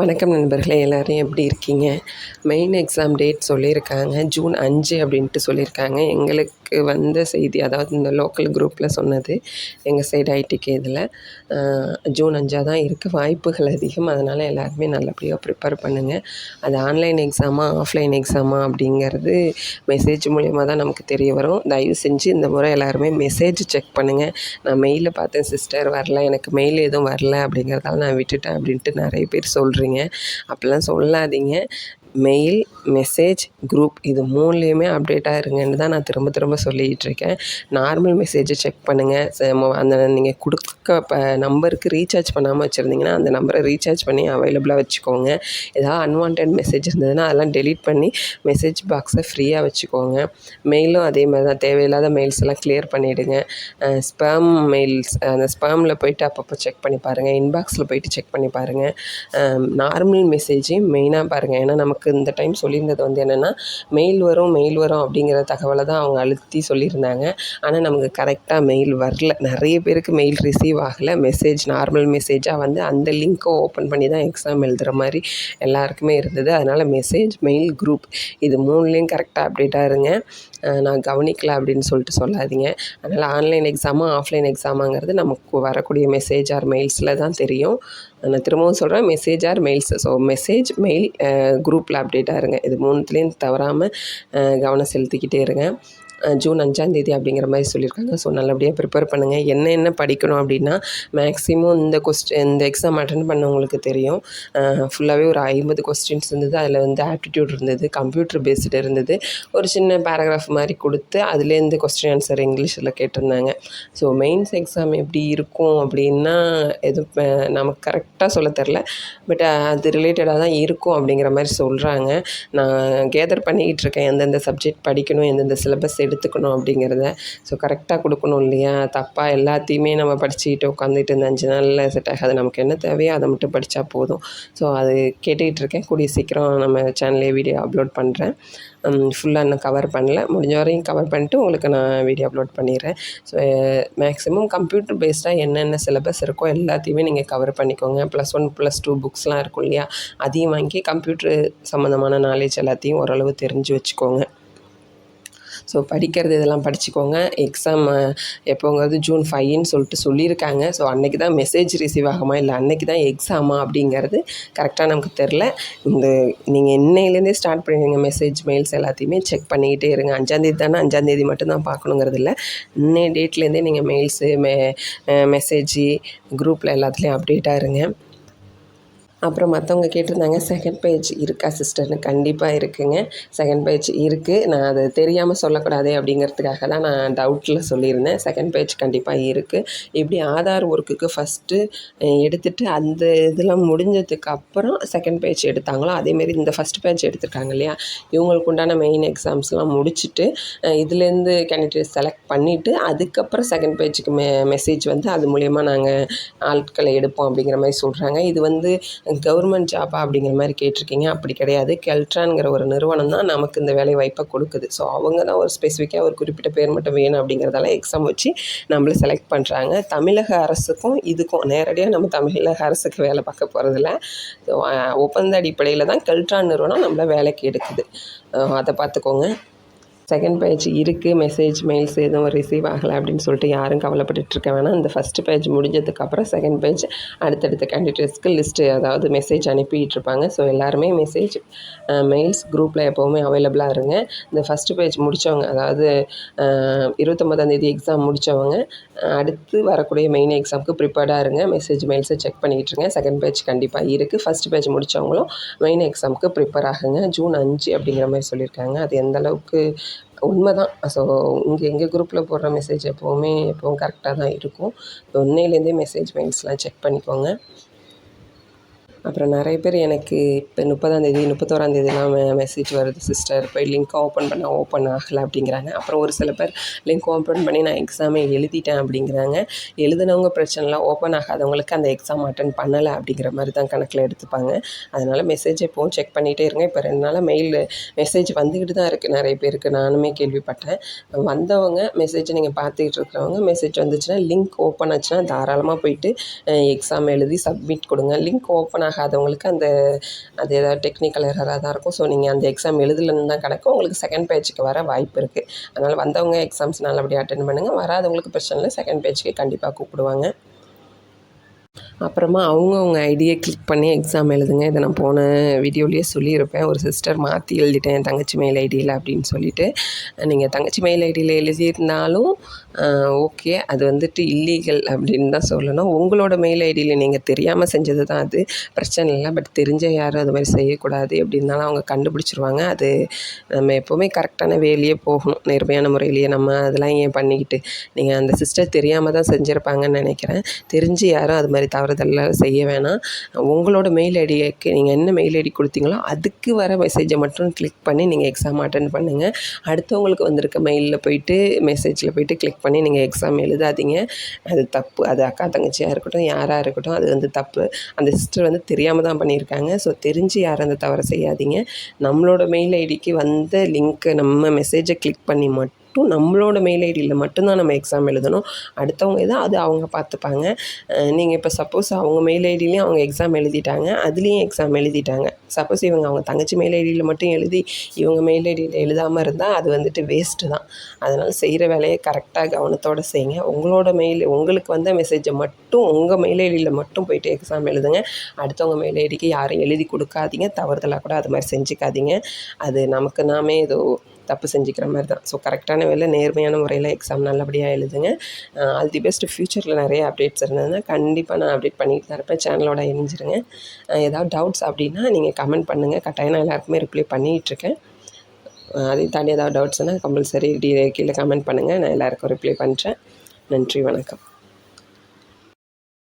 வணக்கம் நண்பர்களே எல்லோரும் எப்படி இருக்கீங்க? மெயின் எக்ஸாம் டேட் சொல்லியிருக்காங்க. ஜூன் அஞ்சு அப்படின்ட்டு சொல்லியிருக்காங்க. எங்களுக்கு வந்த செய்தி அதாவது இந்த லோக்கல் குரூப்பில் சொன்னது எங்கள் சைடு ஐடிக்கு இதில் ஜூன் அஞ்சாக தான் இருக்குது வாய்ப்புகள் அதிகம். அதனால் எல்லாருமே நல்லபடியாக ப்ரிப்பேர் பண்ணுங்கள் அது ஆன்லைன் எக்ஸாமா ஆஃப்லைன் எக்ஸாமா அப்படிங்கிறது மெசேஜ் மூலிமா தான் நமக்கு தெரிய வரும். தயவு செஞ்சு இந்த முறை எல்லாருமே மெசேஜ் செக் பண்ணுங்கள் நான் மெயிலில் பார்த்தேன் சிஸ்டர் வரல. எனக்கு மெயில் எதுவும் வரல அப்படிங்கிறதால நான் விட்டுட்டேன் அப்படின்ட்டு நிறைய பேர் சொல்கிறீங்க அப்படிலாம் சொல்லாதீங்க. மெயில் மெசேஜ் குரூப் இது மூணுலேயுமே அப்டேட்டாக இருங்கன்னு தான் நான் திரும்ப திரும்ப சொல்லிகிட்டு இருக்கேன். நார்மல் மெசேஜை செக் பண்ணுங்கள் அந்த நீங்கள் கொடு இப்போ நம்பருக்கு ரீசார்ஜ் பண்ணாமல் வச்சுருந்தீங்கன்னா அந்த நம்பரை ரீசார்ஜ் பண்ணி அவைலபிளாக வச்சுக்கோங்க. ஏதாவது அன்வான்ட் மெசேஜ் இருந்ததுன்னா அதெல்லாம் டெலீட் பண்ணி மெசேஜ் பாக்ஸை ஃப்ரீயாக வச்சுக்கோங்க. மெயிலும் அதே மாதிரி தான். தேவையில்லாத மெயில்ஸ் எல்லாம் கிளியர் பண்ணிவிடுங்க ஸ்பேம் மெயில்ஸ் அந்த ஸ்பேமில் போயிட்டு அப்பப்போ செக் பண்ணி பாருங்கள் இன்பாக்ஸில் போயிட்டு செக் பண்ணி பாருங்கள் நார்மல் மெசேஜையும் மெயினாக பாருங்கள் ஏன்னா நமக்கு இந்த டைம் சொல்லியிருந்தது வந்து என்னென்னா மெயில் வரும் மெயில் வரும் அப்படிங்கிற தகவலை தான் அவங்க அழுத்தி சொல்லியிருந்தாங்க. ஆனால் நமக்கு கரெக்டாக மெயில் வரல. நிறைய பேருக்கு மெயில் ரிசீவ் ஆகலை. மெசேஜ் நார்மல் மெசேஜாக வந்து அந்த லிங்க்கை ஓப்பன் பண்ணி தான் எக்ஸாம் எழுதுகிற மாதிரி எல்லாருக்குமே இருந்தது. அதனால் மெசேஜ் மெயில் குரூப் இது மூணுலேயும் கரெக்டாக அப்டேட்டாக இருங்க. நான் கவனிக்கல அப்படின்னு சொல்லிட்டு சொல்லாதீங்க. அதனால் ஆன்லைன் எக்ஸாமும் ஆஃப்லைன் எக்ஸாமாங்கிறது நமக்கு வரக்கூடிய மெசேஜ் ஆர் மெயில்ஸில் தான் தெரியும். நான் திரும்பவும் சொல்கிறேன் message or mails so message mail குரூப்பில் அப்டேட்டாக இருங்க. இது மூணுத்துலேயும் தவறாமல் கவனம் செலுத்திக்கிட்டே இருங்க. ஜூன் அஞ்சாந்தேதி அப்படிங்கிற மாதிரி சொல்லியிருக்காங்க. ஸோ நல்லபடியாக ப்ரிப்பேர் பண்ணுங்கள் என்ன என்ன படிக்கணும் அப்படின்னா மேக்ஸிமம் இந்த கொஸ்டின் இந்த எக்ஸாம் அட்டன் பண்ணவங்களுக்கு தெரியும். ஃபுல்லாகவே ஒரு ஐம்பது கொஸ்டின்ஸ் இருந்தது. அதில் வந்து ஆப்டிடியூட் இருந்தது கம்ப்யூட்டர் பேஸ்டு இருந்தது. ஒரு சின்ன பேராகிராஃப் மாதிரி கொடுத்து அதுலேருந்து கொஸ்டின் ஆன்சர் இங்கிலீஷில் கேட்டிருந்தாங்க. ஸோ மெயின்ஸ் எக்ஸாம் எப்படி இருக்கும் அப்படின்னா எதுவும் நமக்கு கரெக்டாக சொல்ல தெரில. பட் அது ரிலேட்டடாக தான் இருக்கும் அப்படிங்கிற மாதிரி சொல்கிறாங்க நான் கேதர் பண்ணிக்கிட்டு இருக்கேன். எந்தெந்த சப்ஜெக்ட் படிக்கணும் எந்தெந்த சிலபஸ் எடுத்துக்கணும் அப்படிங்கிறத. ஸோ கரெக்டாக கொடுக்கணும் இல்லையா? தப்பாக எல்லாத்தையுமே நம்ம படிச்சுக்கிட்டு உட்காந்துட்டு இந்த அஞ்சு நாளில் செட் ஆகாது நமக்கு என்ன தேவையோ அதை மட்டும் படித்தா போதும். ஸோ அது கேட்டுக்கிட்டு இருக்கேன். கூடிய சீக்கிரம் நம்ம சேனல்லே வீடியோ அப்லோட் பண்ணுறேன் ஃபுல்லாக இன்னும் கவர் பண்ணல. முடிஞ்ச வரையும் கவர் பண்ணிட்டு உங்களுக்கு நான் வீடியோ அப்லோட் பண்ணிடுறேன். ஸோ மேக்ஸிமம் கம்ப்யூட்டர் பேஸ்டாக என்னென்ன சிலபஸ் இருக்கோ எல்லாத்தையுமே நீங்கள் கவர் பண்ணிக்கோங்க. ப்ளஸ் ஒன் ப்ளஸ் டூ புக்ஸ்லாம் இருக்கும் இல்லையா? அதையும் வாங்கி கம்ப்யூட்ரு சம்மந்தமான நாலேஜ் எல்லாத்தையும் ஓரளவு தெரிஞ்சு வச்சுக்கோங்க. ஸோ படிக்கிறது இதெல்லாம் படிச்சுக்கோங்க. எக்ஸாம் எப்போங்கிறது ஜூன் ஃபைவ்னு சொல்லிட்டு சொல்லியிருக்காங்க. ஸோ அன்றைக்கி தான் மெசேஜ் ரிசீவ் ஆகுமா? இல்லை அன்றைக்கி தான் எக்ஸாமா அப்படிங்கிறது கரெக்டாக நமக்கு தெரில இந்த நீங்கள் இன்னையிலேருந்தே ஸ்டார்ட் பண்ணிடுங்க மெசேஜ் மெயில்ஸ் எல்லாத்தையுமே செக் பண்ணிக்கிட்டே இருங்க. அஞ்சாந்தேதி தானே? அஞ்சாந்தேதி மட்டும்தான் பார்க்கணுங்கிறது இல்லை. இன்னைய டேட்லேருந்தே நீங்கள் மெயில்ஸு மெ மெசேஜி குரூப்பில் எல்லாத்துலேயும் அப்டேட்டாக இருங்க. அப்புறம் மற்றவங்க கேட்டிருந்தாங்க செகண்ட் பேஜ் இருக்கா சிஸ்டர்னு கண்டிப்பாக இருக்குங்க. செகண்ட் பேஜ் இருக்குது நான் அது தெரியாமல் சொல்லக்கூடாது அப்படிங்கிறதுக்காக தான் நான் டவுட்டில் சொல்லியிருந்தேன். செகண்ட் பேஜ் கண்டிப்பாக இருக்குது இப்படி ஆதார் ஒர்க்குக்கு ஃபஸ்ட்டு எடுத்துகிட்டு அந்த இதெல்லாம் முடிஞ்சதுக்கு அப்புறம் செகண்ட் பேஜ் எடுத்தாங்களோ அதேமாரி இந்த ஃபஸ்ட் பேஜ் எடுத்திருக்காங்க இல்லையா இவங்களுக்கு உண்டான மெயின் எக்ஸாம்ஸ்லாம் முடிச்சுட்டு இதுலேருந்து கேண்டிடேட் செலக்ட் பண்ணிவிட்டு அதுக்கப்புறம் செகண்ட் பேஜுக்கு மெ மெசேஜ் வந்து அது மூலயமா நாங்கள் ஆட்களை எடுப்போம் அப்படிங்கிற மாதிரி சொல்கிறாங்க இது வந்து கவர்மெண்ட் ஜாபா அப்படிங்கிற மாதிரி கேட்டிருக்கீங்க. அப்படி கிடையாது. கெல்ட்ரான்ங்கிற ஒரு நிறுவனம் தான் நமக்கு இந்த வேலை வாய்ப்பை கொடுக்குது. ஸோ அவங்க தான் ஒரு ஸ்பெசிஃபிக்காக ஒரு குறிப்பிட்ட பேர் மட்டும் வேணும் அப்படிங்கிறதால எக்ஸாம் வச்சு நம்மளை செலக்ட் பண்ணுறாங்க தமிழக அரசுக்கும் இதுக்கும் நேரடியாக நம்ம தமிழக அரசுக்கு வேலை பார்க்க போகிறதில்ல ஸோ ஒப்பந்த அடிப்படையில் தான் கெல்ட்ரான் நிறுவனம் நம்மளை வேலைக்கு எடுக்குது. அதை பார்த்துக்கோங்க. செகண்ட் பேஜ் இருக்குது மெசேஜ் மெயில்ஸ் எதுவும் ரிசீவ் ஆகலை அப்படின்னு சொல்லிட்டு யாரும் கவலைப்பட்டுட்ருக்க வேணாம். இந்த ஃபஸ்ட்டு பேஜ் முடிஞ்சதுக்கப்புறம் செகண்ட் பேஜ் அடுத்தடுத்த கேண்டிடேட்ஸ்க்கு லிஸ்ட்டு அதாவது மெசேஜ் அனுப்பிட்டு இருப்பாங்க. ஸோ எல்லாருமே மெசேஜ் மெயில்ஸ் குரூப்பில் எப்போவுமே அவைலபிளாக இருங்க. இந்த ஃபஸ்ட்டு பேஜ் முடித்தவங்க அதாவது இருபத்தொம்பதாந்தேதி எக்ஸாம் முடித்தவங்க அடுத்து வரக்கூடிய மெயின் எக்ஸாமுக்கு ப்ரிப்பேர்டாக இருங்க. மெசேஜ் மெயில்ஸை செக் பண்ணிக்கிட்டு இருங்க. செகண்ட் பேஜ் கண்டிப்பாக இருக்குது ஃபஸ்ட் பேஜ் முடித்தவங்களும் மெயின் எக்ஸாமுக்கு ப்ரிப்பேர் ஆகுங்க. ஜூன் அஞ்சு அப்படிங்கிற மாதிரி சொல்லியிருக்காங்க. அது எந்த அளவுக்கு உண்மை தான் ஸோ இங்கே எங்கள் குரூப்பில் போடுற மெசேஜ் எப்போவுமே எப்போவும் கரெக்டாக தான் இருக்கும். இன்னையிலேருந்தே மெசேஜ் மெயில்ஸ்லாம் செக் பண்ணிக்கோங்க. அப்புறம் நிறைய பேர் எனக்கு இப்போ முப்பதாந்தேதி முப்பத்தோராந்தேதிலாம் மெசேஜ் வருது சிஸ்டர் போய் லிங்க் ஓப்பன் பண்ணால் ஓப்பன் ஆகலை அப்படிங்கிறாங்க. அப்புறம் ஒரு சில பேர் லிங்க் ஓப்பன் பண்ணி நான் எக்ஸாமே எழுதிட்டேன் அப்படிங்கிறாங்க. எழுதினவங்க பிரச்சனைலாம் ஓப்பன் ஆகாதவங்களுக்கு அந்த எக்ஸாம் அட்டன் பண்ணலை அப்படிங்கிற மாதிரி தான் கணக்கில் எடுத்துப்பாங்க. அதனால் மெசேஜ் எப்போவும் செக் பண்ணிகிட்டே இருங்க. இப்போ ரெண்டு நாளாக மெயில் மெசேஜ் வந்துக்கிட்டு தான் இருக்குது நிறைய பேருக்கு நானுமே கேள்விப்பட்டேன். வந்தவங்க மெசேஜ் நீங்கள் பார்த்துக்கிட்டு இருக்கிறவங்க மெசேஜ் வந்துச்சுன்னா லிங்க் ஓப்பன் ஆச்சுன்னா தாராளமாக போயிட்டு எக்ஸாம் எழுதி சப்மிட் கொடுங்க. லிங்க் ஓப்பன் ஆகாதவங்களுக்கு அந்த அது ஏதாவது டெக்னிக்கல் எரராக தான் இருக்கும். ஸோ நீங்கள் அந்த எக்ஸாம் எழுதலன்னு தான் கிடக்கும் உங்களுக்கு செகண்ட் பேஜுக்கு வர வாய்ப்பு இருக்குது அதனால் வந்தவங்க எக்ஸாம்ஸ் நல்லபடியாக அட்டன் பண்ணுங்கள் வராதவங்களுக்கு பிரச்சனை இல்லை. செகண்ட் பேஜுக்கு கண்டிப்பாக கூப்பிடுவாங்க. அப்புறமா அவங்கவுங்க ஐடியை கிளிக் பண்ணி எக்ஸாம் எழுதுங்க. இதை நான் போன வீடியோலேயே சொல்லியிருப்பேன். ஒரு சிஸ்டர் மாற்றி எழுதிட்டேன் என் தங்கச்சி மெயில் ஐடியில் அப்படின்னு சொல்லிட்டு. நீங்கள் தங்கச்சி மெயில் ஐடியில் எழுதியிருந்தாலும் ஓகே அது வந்துட்டு இல்லீகல் அப்படின்னு தான் சொல்லணும். உங்களோட மெயில் ஐடியில் நீங்கள் தெரியாமல் செஞ்சது தான் அது. பிரச்சனை இல்லை. பட் தெரிஞ்ச யாரும் அது மாதிரி செய்யக்கூடாது எப்படின்னாலும் அவங்க கண்டுபிடிச்சிருவாங்க. அது நம்ம எப்போவுமே கரெக்டான வேலையே போகணும். நேர்மையான முறையிலேயே நம்ம அதெல்லாம் ஏன் பண்ணிக்கிட்டு? நீங்கள் அந்த சிஸ்டர் தெரியாமல் தான் செஞ்சுருப்பாங்கன்னு நினைக்கிறேன். தெரிஞ்சு யாரும் அது மாதிரி தவறுதல்லாம் செய்ய வேணாம். உங்களோட மெயில் ஐடிக்கு நீங்கள் என்ன மெயில் ஐடி கொடுத்தீங்களோ அதுக்கு வர மெசேஜை மட்டும் கிளிக் பண்ணி நீங்கள் எக்ஸாம் அட்டன் பண்ணுங்கள் அடுத்தவங்களுக்கு வந்திருக்க மெயிலில் போயிட்டு மெசேஜில் போயிட்டு கிளிக் பண்ணி நீங்கள் எக்ஸாம் எழுதாதீங்க. அது தப்பு. அது அக்கா தங்கச்சியாக இருக்கட்டும் யாராக இருக்கட்டும் அது வந்து தப்பு. அந்த சிஸ்டர் வந்து தெரியாமல் தான் பண்ணியிருக்காங்க. ஸோ தெரிஞ்சு யாரும் அந்த தவறை செய்யாதீங்க. நம்மளோட மெயில் ஐடிக்கு வந்த லிங்க்கை நம்ம மெசேஜை கிளிக் பண்ணி மட்டும் மட்டும் நம்மளோட மெயில் ஐடியில் மட்டும்தான் நம்ம எக்ஸாம் எழுதணும். அடுத்தவங்க எதோ அது அவங்க பார்த்துப்பாங்க. நீங்கள் இப்போ சப்போஸ் அவங்க மெயில் ஐடியிலையும் அவங்க எக்ஸாம் எழுதிட்டாங்க. அதுலேயும் எக்ஸாம் எழுதிட்டாங்க. சப்போஸ் இவங்க அவங்க தங்கச்சி மெயில் ஐடியில் மட்டும் எழுதி இவங்க மெயில் ஐடியில் எழுதாமல் இருந்தால் அது வந்துட்டு வேஸ்ட்டு தான். அதனால் செய்கிற வேலையை கரெக்டாக கவனத்தோடு செய்யுங்க. உங்களோட மெயில் உங்களுக்கு வந்த மெசேஜை மட்டும் உங்கள் மெயில் ஐடியில் மட்டும் போயிட்டு எக்ஸாம் எழுதுங்க. அடுத்தவங்க மெயில் ஐடிக்கு யாரும் எழுதி கொடுக்காதீங்க. தவறுதலாக கூட அது மாதிரி செஞ்சுக்காதீங்க. அது நமக்கு நாமே ஏதோ தப்பு செஞ்சுக்கிற மாதிரி தான். ஸோ கரெக்டான வேலை நேர்மையான முறையில் எக்ஸாம் நல்லபடியாக எழுதுங்க. ஆல் தி பெஸ்ட் ஃப்யூச்சரில் நிறைய அப்டேட்ஸ் இருந்ததுன்னா கண்டிப்பாக நான் அப்டேட் பண்ணிட்டு தான் இருப்பேன். சேனலோட இணைஞ்சிருங்க. ஏதாவது டவுட்ஸ் அப்படின்னா நீங்கள் கமெண்ட் பண்ணுங்கள் கட்டாயம் நான் எல்லாருக்குமே ரிப்ளை பண்ணிகிட்ருக்கேன் அதையும் தாண்டி ஏதாவது டவுட்ஸ்னால் கம்பல்சரி டி கீழே கமெண்ட் பண்ணுங்கள் நான் எல்லாேருக்கும் ரிப்ளை பண்ணுறேன் நன்றி வணக்கம்.